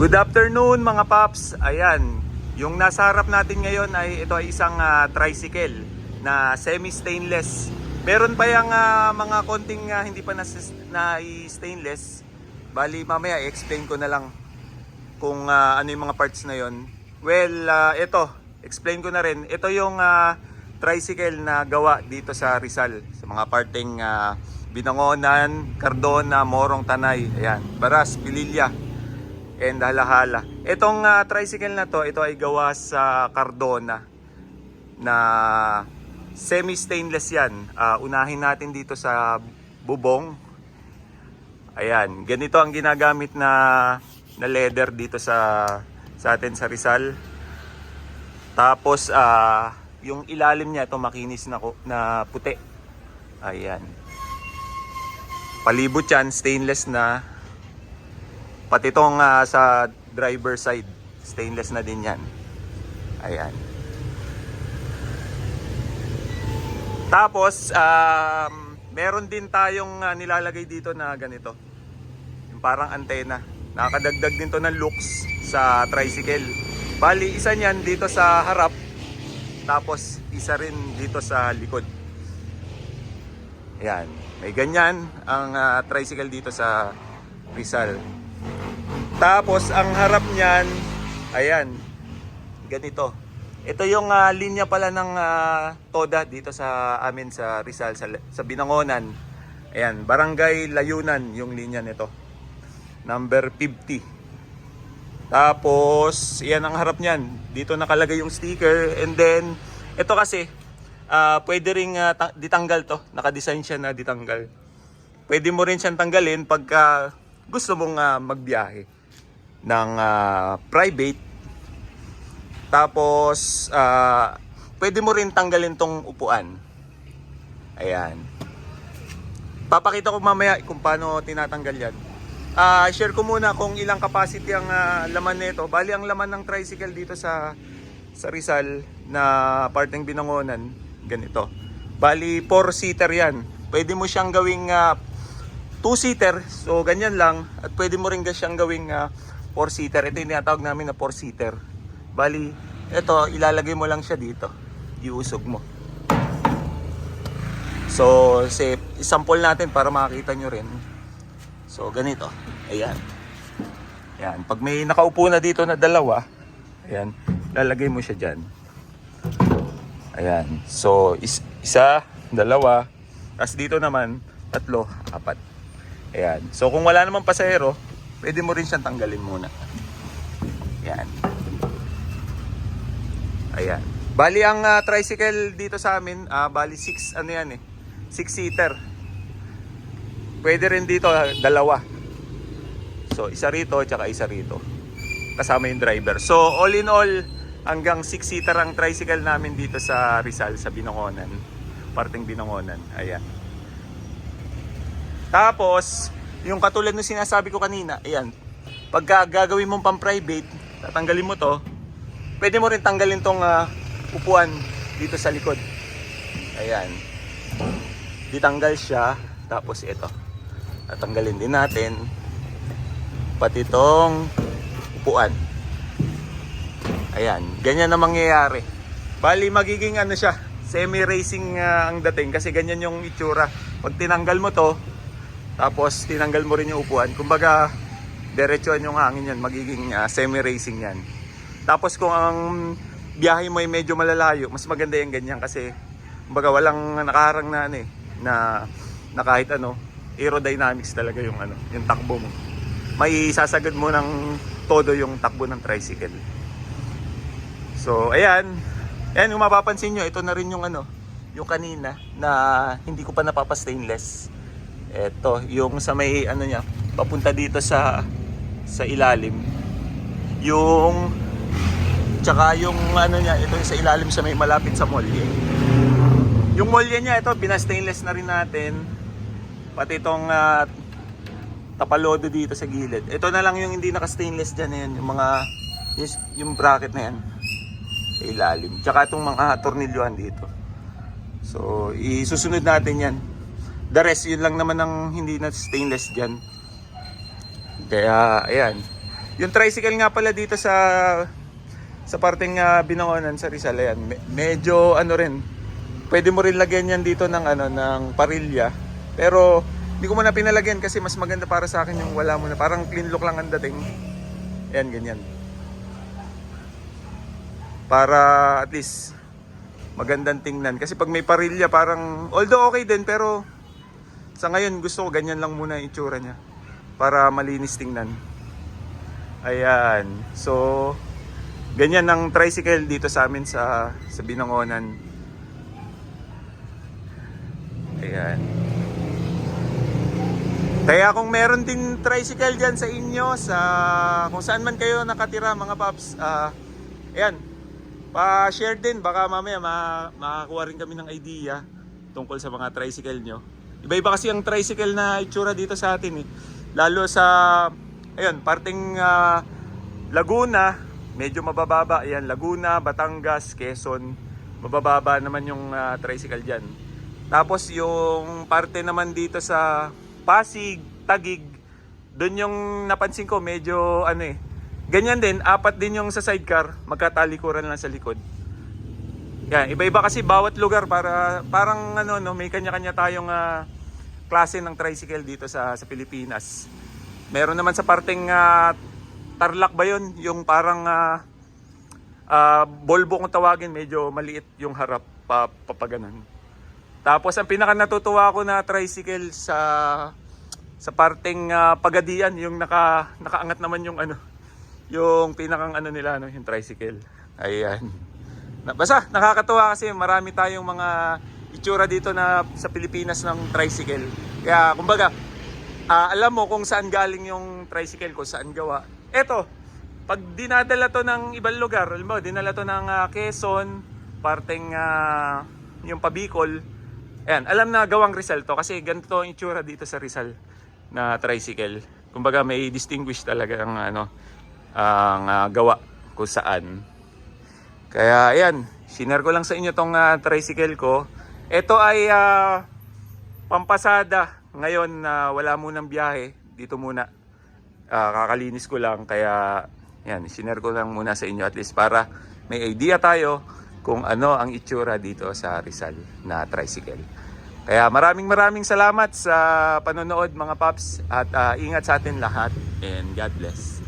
Good afternoon mga paps. Ayan, yung nasa harap natin ngayon ay ito ay isang ah, tricycle na semi-stainless. Meron pa yung ah, mga konting ah, hindi pa na, na stainless. Bali mamaya i-explain ko na lang kung ah, ano yung mga parts na yon. Well, ah, ito, explain ko na rin. Ito yung ah, tricycle na gawa dito sa Rizal sa mga parting ah, Binangonan, Cardona, Morong Tanay, ayan, Baras, Pililla and Halahala. Itong ah, tricycle na to, ito ay gawa sa Cardona na semi-stainless yan. Ah, unahin natin dito sa bubong. Ayan, ganito ang ginagamit na na leather dito sa sa atin sa Rizal. Tapos ah yung ilalim niya ito makinis na na puti. Ayan. Palibot yan, stainless na. Pati itong ah, sa driver side, stainless na din yan. Ayan. Tapos, um, meron din tayong ah, nilalagay dito na ganito. Yung parang antena. Nakakadagdag din to ng looks sa tricycle. Bali, isa niyan dito sa harap. Tapos, isa rin dito sa likod. Ayan. May ganyan ang ah, tricycle dito sa Rizal. Tapos, ang harap niyan, ayan, ganito. Ito yung ah, linya pala ng ah, Toda dito sa amin sa Rizal, sa, sa Binangonan. Ayan, Barangay Layunan yung linya nito. Number 50. Tapos, yan ang harap niyan. Dito nakalagay yung sticker. And then, ito kasi, ah, pwede ring ah, ta- ditanggal to. Nakadesign siya na ditanggal. Pwede mo rin siyang tanggalin pagka gusto mong ah, magbiyahe ng uh, private. Tapos, uh, pwede mo rin tanggalin tong upuan. Ayan. Papakita ko mamaya kung paano tinatanggal yan. Uh, share ko muna kung ilang capacity ang uh, laman nito. Bali, ang laman ng tricycle dito sa, sa Rizal na parteng binangonan, ganito. Bali, 4-seater yan. Pwede mo siyang gawing uh, seater So, ganyan lang. At pwede mo rin siyang gawing 4-seater. Ito yung tinatawag namin na 4-seater. Bali, ito, ilalagay mo lang siya dito. Iusog mo. So, say, isample natin para makita nyo rin. So, ganito. Ayan. Ayan. Pag may nakaupo na dito na dalawa, ayan, lalagay mo siya dyan. Ayan. So, is isa, dalawa, tapos dito naman, tatlo, apat. Ayan. So, kung wala namang pasahero, pwede mo rin siyang tanggalin muna. Ayan. Ayan. Bali ang ah, tricycle dito sa amin, ah, bali 6 ano yan eh. 6 seater. Pwede rin dito ah, dalawa. So isa rito tsaka isa rito. Kasama yung driver. So all in all hanggang 6 seater ang tricycle namin dito sa Rizal sa Binangonan. Parting Binangonan. Ayan. Tapos yung katulad ng sinasabi ko kanina, ayan. Pagka gagawin mong pang-private, tatanggalin mo to, pwede mo rin tanggalin tong ah, upuan dito sa likod. Ayan. Ditanggal siya. Tapos ito. Tatanggalin din natin. Pati itong upuan. Ayan. Ganyan na mangyayari. Bali magiging ano siya. Semi-racing ah, ang dating. Kasi ganyan yung itsura. Pag tinanggal mo to. Tapos tinanggal mo rin yung upuan. Kumbaga diretsuhan yung hangin yan. Magiging ah, semi-racing yan. Tapos kung ang biyahe mo ay medyo malalayo, mas maganda yung ganyan kasi kumbaga walang nakaharang na ano eh, na, na kahit ano, aerodynamics talaga yung ano, yung takbo mo. May sasagad mo ng todo yung takbo ng tricycle. So, ayan. Ayan, kung mapapansin nyo, ito na rin yung ano, yung kanina na hindi ko pa napapa-stainless. Ito, yung sa may ano niya, papunta dito sa sa ilalim. Yung Tsaka yung ano niya, ito yung sa ilalim sa may malapit sa molye. Yung molye niya, ito, bina-stainless na rin natin. Pati itong ah, tapalodo dito sa gilid. Ito na lang yung hindi naka-stainless dyan yan. Yung mga, yung, yung bracket na yan. Sa ilalim. Tsaka itong mga tornilyohan dito. So, isusunod natin yan. The rest, yun lang naman ang hindi na stainless dyan. Kaya, ayan. Yung tricycle nga pala dito sa sa parteng uh, Binangonan sa Rizal, ayan, me- medyo ano rin, pwede mo rin lagyan yan dito ng ano ng parilya. Pero hindi ko muna pinalagyan kasi mas maganda para sa akin yung wala mo na. Parang clean look lang ang dating. Ayan, ganyan. Para at least magandang tingnan. Kasi pag may parilya parang, although okay din pero sa ngayon gusto ko ganyan lang muna yung itsura niya. Para malinis tingnan. Ayan. So, ganyan ang tricycle dito sa amin sa, sa Binangonan. Ayan. Kaya kung meron din tricycle dyan sa inyo, sa kung saan man kayo nakatira mga paps, ah, ayan, pa-share din, baka mamaya ma makakuha rin kami ng idea tungkol sa mga tricycle nyo. Iba-iba kasi ang tricycle na itsura dito sa atin eh. Lalo sa, ayun, parting ah, Laguna, medyo mabababa. Ayan, Laguna, Batangas, Quezon, mabababa naman yung ah, tricycle dyan. Tapos yung parte naman dito sa Pasig, Tagig, doon yung napansin ko medyo ano eh. Ganyan din, apat din yung sa sidecar, magkatalikuran lang sa likod. Yan, iba-iba kasi bawat lugar para parang ano no, may kanya-kanya tayong ah, klase ng tricycle dito sa sa Pilipinas. Meron naman sa parteng ah, Tarlac ba 'yon, yung parang ah, ah, Volvo kung tawagin, medyo maliit yung harap pa papaganan. Tapos ang pinaka natutuwa ko na tricycle sa sa parteng ah, Pagadian, yung naka nakaangat naman yung ano, yung pinakang ano nila no, yung tricycle. Ayan. Basta nakakatuwa kasi marami tayong mga itsura dito na sa Pilipinas ng tricycle. Kaya kumbaga, ah, alam mo kung saan galing yung tricycle ko, saan gawa. Eto, pag dinadala to ng ibang lugar, alam mo, dinala to ng ah, Quezon, parteng ah, yung Pabicol, ayan, alam na gawang Rizal to kasi ganito ang itsura dito sa Rizal na tricycle. Kumbaga may distinguish talaga ang ano, ang ah, gawa kung saan. Kaya ayan, sinare ko lang sa inyo tong ah, tricycle ko. Ito ay ah, pampasada. Ngayon na wala munang biyahe, dito muna. Ah, kakalinis ko lang kaya yan, sinare ko lang muna sa inyo at least para may idea tayo kung ano ang itsura dito sa Rizal na tricycle. Kaya maraming maraming salamat sa panonood mga paps at ah, ingat sa atin lahat and God bless.